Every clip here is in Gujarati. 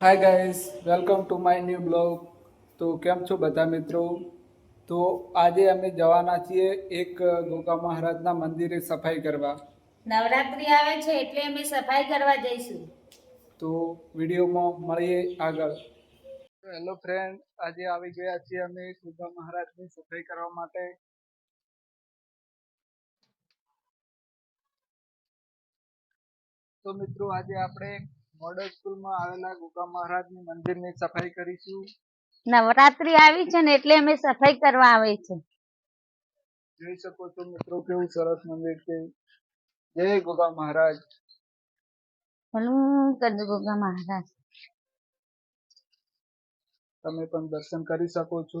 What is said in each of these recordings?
Hi guys welcome to my new blog તો કેમ છો બધા મિત્રો? તો આજે અમે જવાના છીએ એક ગોગા મહારાજના મંદિરે સફાઈ કરવા. નવરાત્રી આવે છે એટલે અમે સફાઈ કરવા જઈશું. તો વિડીયોમાં મળીએ આગળ. હેલો ફ્રેન્ડ આજે આવી ગયા છીએ અમે ગોગા મહારાજની સફાઈ કરવા માટે. તો મિત્રો આજે આપણે મોડલ સ્કૂલમાં આવેલા ગોગા મહારાજની મંદિરની સફાઈ કરીશું. નવરાત્રી આવી છે ને એટલે અમે સફાઈ કરવા આવે છે. જોઈ શકો છો મિત્રો કેવું સરસ મંદિર છે. જય ગોગા મહારાજ. ભલું કરજો ગોગા મહારાજ. તમે પણ દર્શન કરી શકો છો.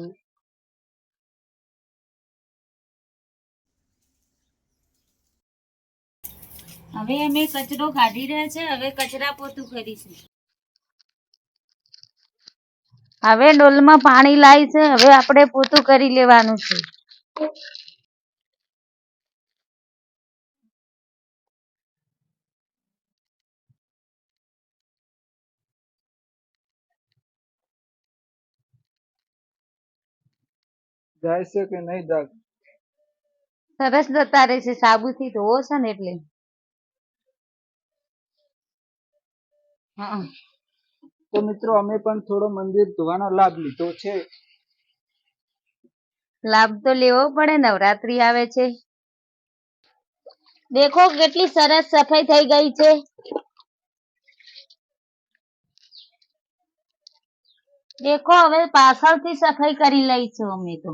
હવે અમે કચરો કાઢી રહ્યા છે હવે કચરા પોતું કરીશું. હવે ડોલમાં પાણી લાવી છે હવે આપણે પોતું કરી લેવાનું છે. જાય છે કે નહીં જાગ સરસ જતા રહેશે સાબુથી ધોવો છે ને એટલે. તો મિત્રો અમે પણ થોડો મંદિર ધોવાનો લાભ લીધો છે. લાભ તો લેવો પડે નવરાત્રી આવે છે. દેખો કેટલી સરસ સફાઈ થઈ ગઈ છે. દેખો હવે પાછળથી સફાઈ કરી લઈશું અમે તો.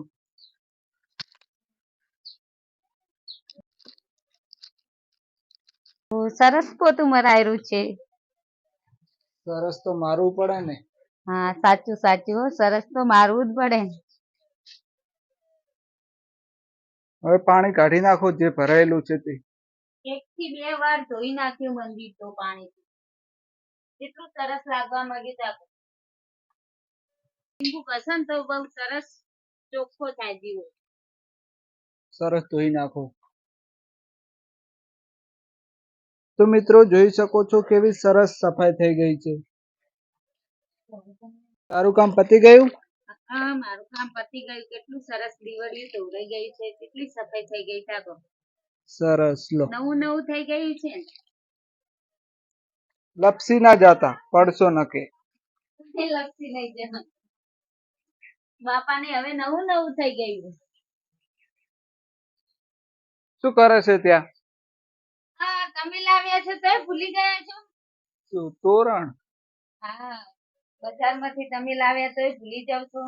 તો સરસ પોતું મરાયેલું છે. સરસ તો મારવું પડે ને. હા સાચું સાચું હો સરસ તો મારવું જ પડે. હવે પાણી કાઢી નાખો જે ભરાયેલું છે તે. એક થી બે વાર ધોઈ નાખ્યું મંદિર તો પાણી કેટલું સરસ લાગવા માંગ્યું તા. લીંબુ ને તો બહુ સરસ ચોખ્ખો થાય જીવો. સરસ ધોઈ નાખો. તો મિત્રો જોઈ શકો છો કેવી સરસ સફાઈ થઈ ગઈ છે. તારું કામ પતી ગયું? હા મારું કામ પતી ગયું. કેટલું સરસ દિવાળી ધોવાઈ ગઈ છે. કેટલી સફાઈ થઈ ગઈ તાકો સરસ લો. નવું નવું થઈ ગયું છે. લપસી ના જાતા પડશો નકે. લપસી નહીં જવાનું બાપાને હવે નવું નવું થઈ ગયું. શું કરે છે ત્યાં? તમે લાવ્યા છો તો ભૂલી ગયા છો? શું તોરણ? હા બજારમાંથી તમે લાવ્યા તો ભૂલી જાવ છો?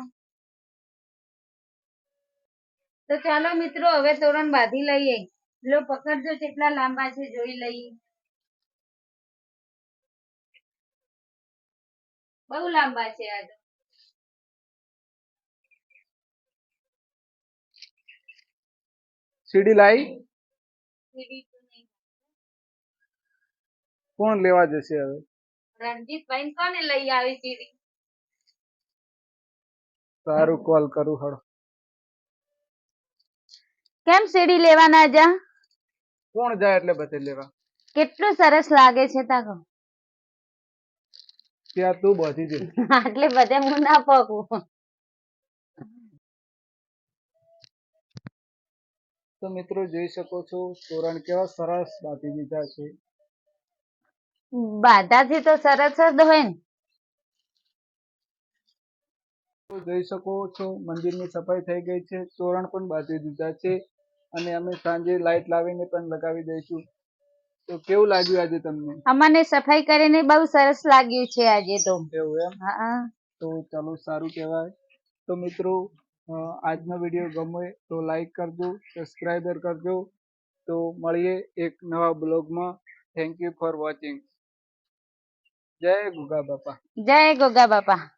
તો ચાલો મિત્રો હવે તોરણ બાંધી લઈએ. લો પકડજો કેટલા લાંબા છે જોઈ લઈએ. બહુ લાંબા છે આ તો. સીડી લાઈ? સીડી તો નહીં. કોણ લેવા જશે હવે? રણજીતભાઈ કોને લઈ આવી સીડી સારું કોલ કરું હળો. કેમ સીડી લેવાના જા? કોણ જાય એટલે બધે લેવા? કેટલું સરસ લાગે છે તાકો ત્યાં તું બધી દે. એટલે બધે હું ના પગું. તો મિત્રો જોઈ શકો છો તોરણ કેવા સરસ બાંધી દીધા છે. બાધાથી તો સરસ જ હોય ને. જોઈ શકો છો મંદિરની સફાઈ થઈ ગઈ છે તોરણ પણ બાંધી દીધા છે અને અમે સાંજે લાઈટ લાવીને પણ લગાવી દઈશું. તો કેવું લાગ્યું આજે તમને? અમને સફાઈ કરીને બહુ સરસ લાગ્યું છે આજે તો. એવું એમ? હા તો ચાલો સારું કહેવાય. તો મિત્રો આજનો વીડિયો ગમે તો લાઈક કરજો સબસ્ક્રાઈબર કરજો. તો મળીએ એક નવા બ્લોગમાં. થેન્ક યુ ફોર વોચિંગ જય ગોગા બાપા. જય ગોગા બાપા.